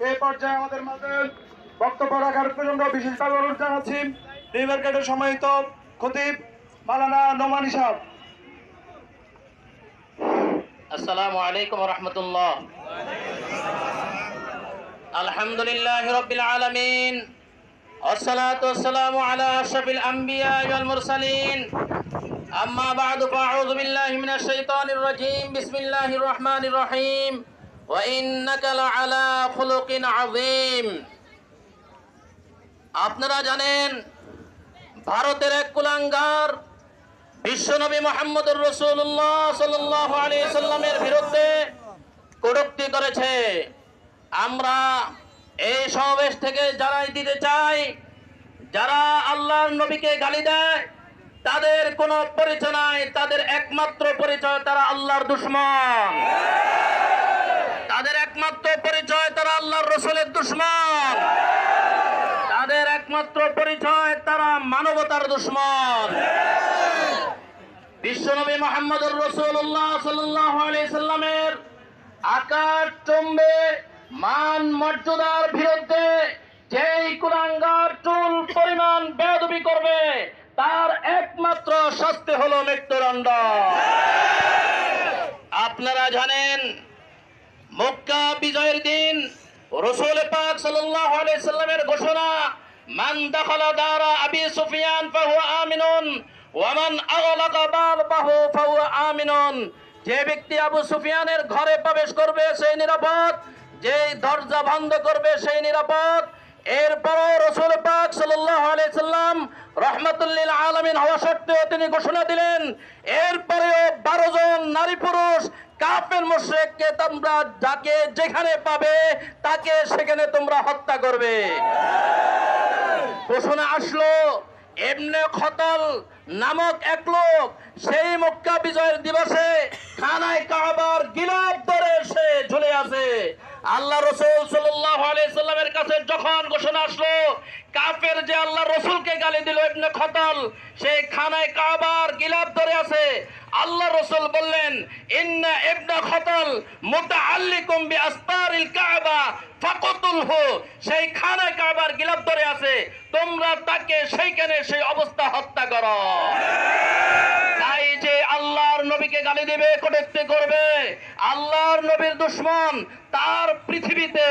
এই পর্যায়ে আমাদের মাঝে বক্তব্য রাখার জন্য বিশেষভাবে অনুরোধ জানাচ্ছি নিউ মার্কেটের সম্মানিত খতিব মালানা নোমান সাহেব السلام عليكم ورحمة الله الحمد لله رب العالمين والصلاة والسلام على أشرف الأنبياء والمرسلين أما بعد فأعوذ بالله من الشيطان الرجيم بسم الله الرحمن الرحيم আপনারা জানেন, ভারতের এক কুলাঙ্গার, বিশ্বনবী মোহাম্মদুর রসুল্লাহ সাল্লামের বিরুদ্ধে কটুক্তি করেছে। আমরা এই সমাবেশ থেকে জানাই দিতে চাই, যারা আল্লাহর নবীকে গালি দেয়, তাদের কোনো পরিচয় নাই, তাদের একমাত্র পরিচয় তারা আল্লাহর দুশ্মন। একমাত্র পরিচয় তারা আল্লাহর রসুলের দুশ্মন। তাদের একমাত্র পরিচয় তারা মানবতার দুশ্মন। বিশ্বনবী মোহাম্মদুর রসুল্লাহ সাল্লাহ সাল্লামের আকার, চম্বে, মান, মর্যাদার বিরুদ্ধে যেই কুলাঙ্গার চুল পরিমাণ বেদবি করবে, তার একমাত্র শাস্তি হলো মৃত্যুদণ্ড। আপনারা জানেন মক্কা বিজয়ের দিন রসুল পাক সাল্লামের ঘোষণা, মান দাখালা আবি সুফিয়ান ফাহুয়া যে ব্যক্তি আবু সুফিয়ানের ঘরে প্রবেশ করবে, সেই নিরাপদ। যে দরজা বন্ধ করবে, সেই নিরাপদ। এরপরও রসুল পাক সাল্লাম রহমাতুল্লিল আলামিন হওয়া সত্ত্বেও তিনি ঘোষণা দিলেন, এরপরেও বারো জন নারী পুরুষ কাফের মুশরিককে তোমরা যাকে যেখানে পাবে, তাকে সেখানে তোমরা হত্যা করবে। ঘোষণা আসলো এমনে খতল নামক এক লোক, সেই মক্কা বিজয়ের দিবসে খানায় কাবার গিলাপ ধরে সে ঝুলে আছে। আল্লাহ রসুল সাল্লামের কাছে যখন ঘোষণা আসলো, কাফের যে আল্লাহ রসুলকে গালি দিল ইবনে খতল, সে খানায় কাবার গিলাপ ধরে আছে। আল্লাহ রসুল বললেন, ইন্না ইবনে খতল মুতাআল্লিকুম বি আসতারিল কাবা, ফাকতুলহু। সেই খানায় কাবার গিলাপ ধরে আছে, তোমরা তাকে সেইখানে সেই অবস্থা হত্যা করো। তাই যে আল্লাহর নবীকে গালি দেবে, কটুক্তি করবে, আল্লাহর নবীর দুশ্মন তার পৃথিবীতে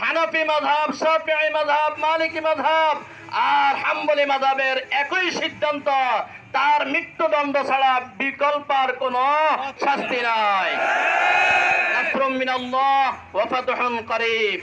হানাফি মাযহাব, শাফিঈ মাযহাব, মালিকি মাযহাব আর হাম্বলি মাযহাবের একই সিদ্ধান্ত তার মৃত্যুদণ্ড ছাড়া বিকল্প আর কোনো শাস্তি নাই। নাসরুম মিনাল্লাহ ওয়া ফাতহুন করিব।